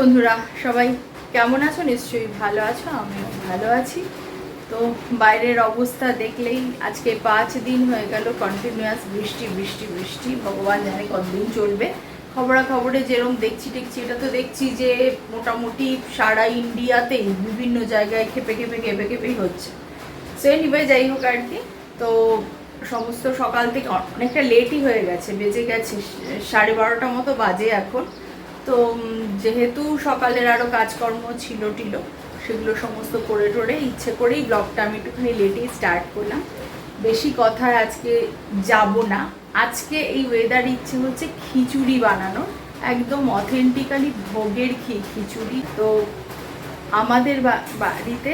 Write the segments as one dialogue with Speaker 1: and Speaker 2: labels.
Speaker 1: বন্ধুরা, সবাই কেমন আছো? নিশ্চয়ই ভালো আছো, আমিও ভালো আছি। তো বাইরের অবস্থা দেখলেই আজকে পাঁচ দিন হয়ে গেল কন্টিনিউয়াস বৃষ্টি বৃষ্টি বৃষ্টি। ভগবান জানে কতদিন চলবে। খবরাখবরে যেরকম দেখছি, টেকছি, এটা তো দেখছি যে মোটামুটি সারা ইন্ডিয়াতেই বিভিন্ন জায়গায় খেপে খেপে খেপে, খেপেই হচ্ছে। সে নিবে যাই হোক আর কি। তো সমস্ত সকাল থেকে অনেকটা লেটই হয়ে গেছে, বেজে গেছে, সাড়ে বারোটা মতো বাজে এখন। তো যেহেতু সকালের আরও কাজকর্ম ছিল টিল, সেগুলো সমস্ত করে টোরে ইচ্ছে করেই ব্লগটা আমি একটুখানি লেটেই স্টার্ট করলাম। বেশি কথায় আজকে যাব না। আজকে এই ওয়েদার ইচ্ছে হচ্ছে খিচুড়ি বানানো, একদম অথেন্টিক্যালি ভোগের খি, খিচুড়ি। তো আমাদের বাড়িতে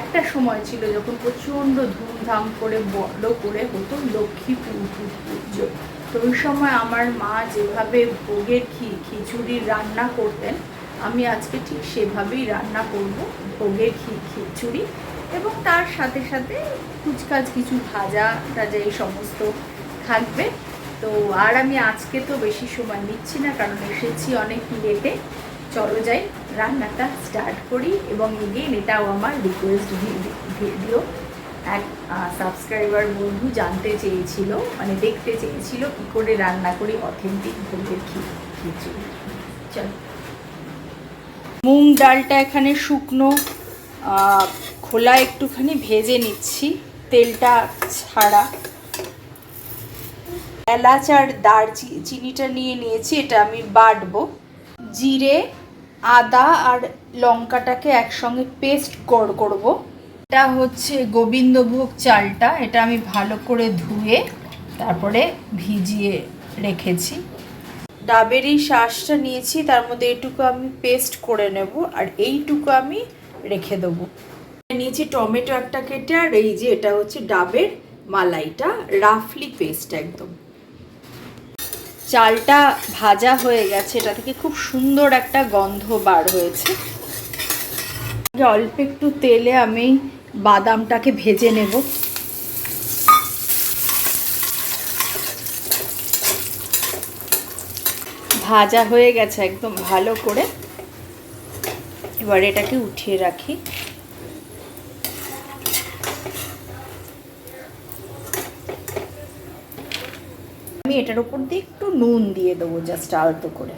Speaker 1: একটা সময় ছিল যখন প্রচণ্ড ধুমধাম করে বড় করে হতো লক্ষ্মী পুজো। তো ওই সময় আমার মা যেভাবে ভোগের খি খিচুড়ির রান্না করতেন, আমি আজকে ঠিক সেভাবেই রান্না করব, ভোগের খিচুড়ি এবং তার সাথে সাথে কুচকাজ কিছু ভাজা টাজা এই সমস্ত থাকবে। তো আর আমি আজকে তো বেশি সময় নিচ্ছি না, কারণ এসেছি অনেক লেটে। চলো যাই, রান্নাটা স্টার্ট করি এবং এগেইন এটাও আমার রিকোয়েস্ট ভিডিও এক সাবস্ক্রাইবার বন্ধু জানতে চেয়েছিল মানে দেখতে চেয়েছিল কী করে রান্না করি অথেন্টিক ভোগের খিচুড়ি। চল। মুগ ডালটা এখানে শুকনো খোলা একটুখানি ভেজে নিচ্ছি, তেলটা ছাড়া। এলাচ আর দারচি- চিনিটা নিয়ে নিয়েছি, এটা আমি বাটবো। জিরে, আদা আর লঙ্কাটাকে একসঙ্গে পেস্ট কর করব। এটা হচ্ছে গোবিন্দভোগ চালটা, এটা আমি ভালো করে ধুয়ে তারপরে ভিজিয়ে রেখেছি। ডাবের এই শাঁসটা নিয়েছি, তার মধ্যে এইটুকু আমি পেস্ট করে নেব আর এইটুকু আমি রেখে দেবো। নিয়েছি টমেটো একটা কেটে আর এই যে এটা হচ্ছে ডাবের মালাইটা, রাফলি পেস্ট একদম। চালটা ভাজা হয়ে গেছে, এটা থেকে খুব সুন্দর একটা গন্ধ বার হয়েছে। অল্প একটু তেলে আমি বাদামটাকে ভেজে নেব। ভাজা হয়ে গেছে একদম ভালো করে। এবার এটাকে উঠিয়ে রাখি। আমি এটার উপর দিয়ে একটু নুন দিয়ে দেবো, জাস্ট আলতো করে।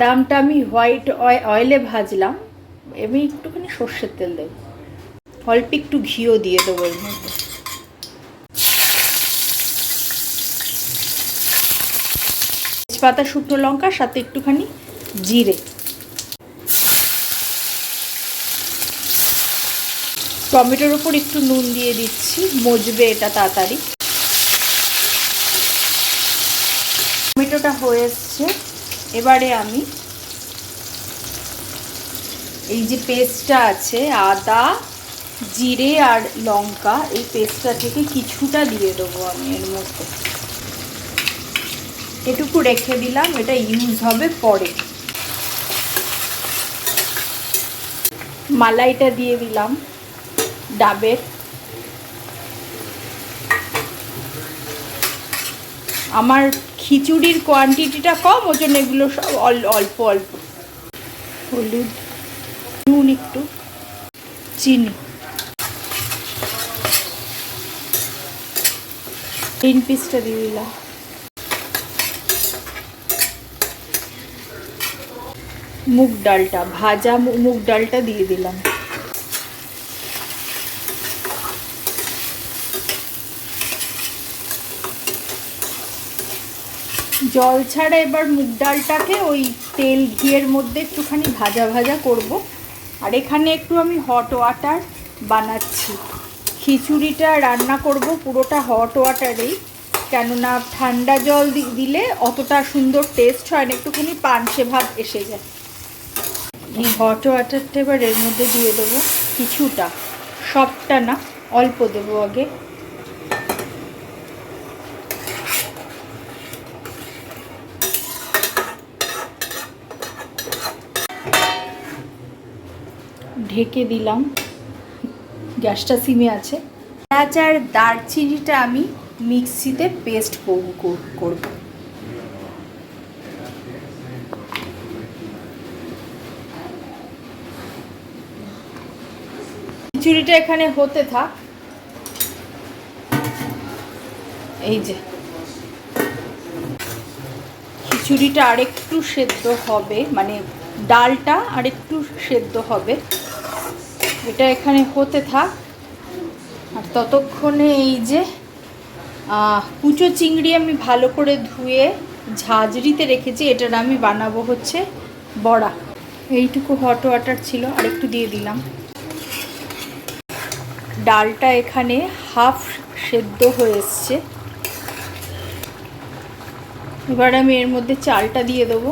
Speaker 1: বাদামটা আমি হোয়াইট অয়েলে ভাজলাম। আমি একটুখানি সর্ষের তেল দেবো। অল্প একটু ঘিও দিয়ে দেবো এর মধ্যে। তেজপাতা, শুকনো লঙ্কা, সাথে একটুখানি জিরে। টমেটোর ওপর একটু নুন দিয়ে দিচ্ছি। মজবে এটা তাড়াতাড়ি। টমেটোটা হয়ে এসছে। এবারে আমি এই যে পেস্টটা আছে, আদা, জিরে আর লঙ্কা, এই পেস্টটা থেকে কিছুটা দিয়ে দেবো আমি এর মধ্যে। এটুকু রেখে দিলাম, এটা ইউজ হবে পরে। মালাইটা দিয়ে দিলাম, ডাবের। আমার খিচুড়ির কোয়ান্টিটিটা কম ওই জন্য এগুলো সব অল- অল্প অল্প। হলুদ, নুন একটু, চিনি। গ্রিন পিসটা দিয়ে দিলাম। মুগ ডালটা, ভাজা মুগ ডালটা দিয়ে দিলাম। জল ছাড়া এবার মুগ ডালটাকে ওই তেল ঘিয়ের মধ্যে একটুখানি ভাজা ভাজা করব। আর এখানে একটু আমি হট ওয়াটার বানাচ্ছি। খিচুড়িটা রান্না করব পুরোটা হট ওয়াটারেই কেননা ঠান্ডা জল দিলে অতটা সুন্দর টেস্ট হয় না, একটুখানি পানসে ভাব এসে যায়। এই হট ওয়াটারটা এবার এর মধ্যে দিয়ে দেবো কিছুটা সবটা না, অল্প দেবো আগে। ঢেকে দিলাম। গ্যাসটা সিমে আছে। এলাচ আর দারচিনিটা আমি মিক্সিতে পেস্ট করব। খিচুড়িটা এখানে হতে থাক। এই যে। খিচুড়িটা আরেকটু সেদ্ধ হবে মানে ডালটা আরেকটু সেদ্ধ হবে। এটা এখানে হতে থাক। আর ততক্ষণে এই যে কুচো চিংড়ি আমি ভালো করে ধুয়ে ঝাঁঝরিতে রেখেছি, এটার আমি বানাবো হচ্ছে বড়া। এইটুকু হট ওয়াটার ছিল, আর একটু দিয়ে দিলাম। ডালটা এখানে হাফ সেদ্ধ হয়ে এসছে। এবার আমি এর মধ্যে চালটা দিয়ে দেবো।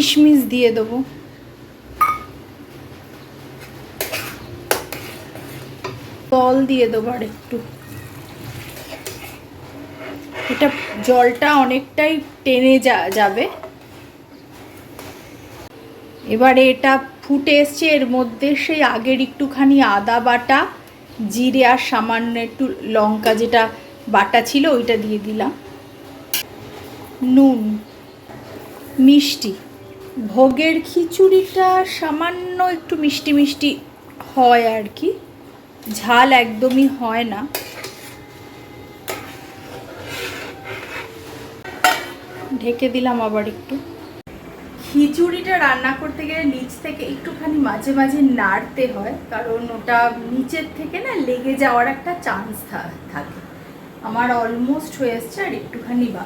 Speaker 1: কিশমিশ দিয়ে দেবো। জল দিয়ে দেবো আর একটু এটা জলটা অনেকটাই টেনে যা, যাবে। এবারে এটা ফুটে এসছে, এর মধ্যে সেই আগের একটুখানি আদা বাটা, জিরে আর সামান্য একটু লঙ্কা যেটা বাটা ছিল, ওইটা দিয়ে দিলাম। নুন, মিষ্টি। ভোগের খিচুড়িটা সামান্য একটু মিষ্টি মিষ্টি হয় আর কি। ঝাল একদমই হয় না। ঢেকে দিলাম আবার একটু। খিচুড়িটা রান্না করতে গেলে নিচ থেকে একটুখানি মাঝে মাঝে নাড়তে হয়, কারণ ওটা নিচের থেকে না লেগে যাওয়ার একটা চান্স থাকে। আমার অলমোস্ট হয়ে এসছে আর একটুখানি বা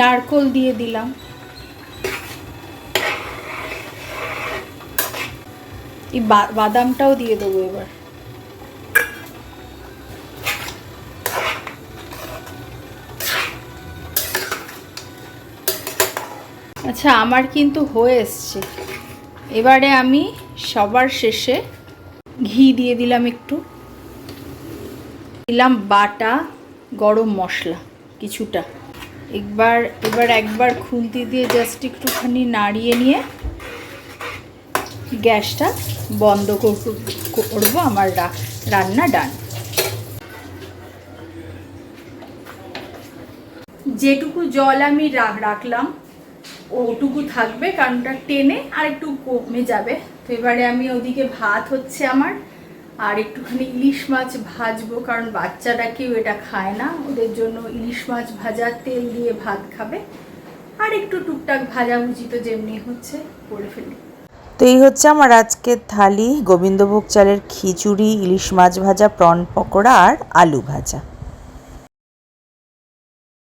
Speaker 1: নারকোল দিয়ে দিলাম। এই বাদামটাও দিয়ে দেবো এবার। আচ্ছা আমার কিন্তু হয়ে এসছে। এবারে আমি সবার শেষে ঘি দিয়ে দিলাম একটু। দিলাম বাটা, গরম মশলা, কিছুটা। একবার, এবার একবার খুন্তি দিয়ে জাস্ট একটুখানি নাড়িয়ে নিয়ে গ্যাসটা বন্ধ কর- করব, আমার রান্না ডান। যেটুকু জল আমি রাখলাম, ওটুকু থাকবে কারণটা টেনে আর একটু কমে যাবে। তো এবারে আমি ওদিকে ভাত হচ্ছে আমার। আর একটুখানি ইলিশ মাছ ভাজবো, কারণ বাচ্চারা কেউ এটা খায় না। ওদের জন্য ইলিশ মাছ ভাজা তেল দিয়ে ভাত খাবে। আর একটু টুকটাক ভাজাভুজি তো যেমনি হচ্ছে, করে ফেলি।
Speaker 2: তো এই হচ্ছে আমার আজকের থালি। গোবিন্দভোগ চালের খিচুড়ি, ইলিশ মাছ ভাজা প্রন পকোড়া আর আলু ভাজা।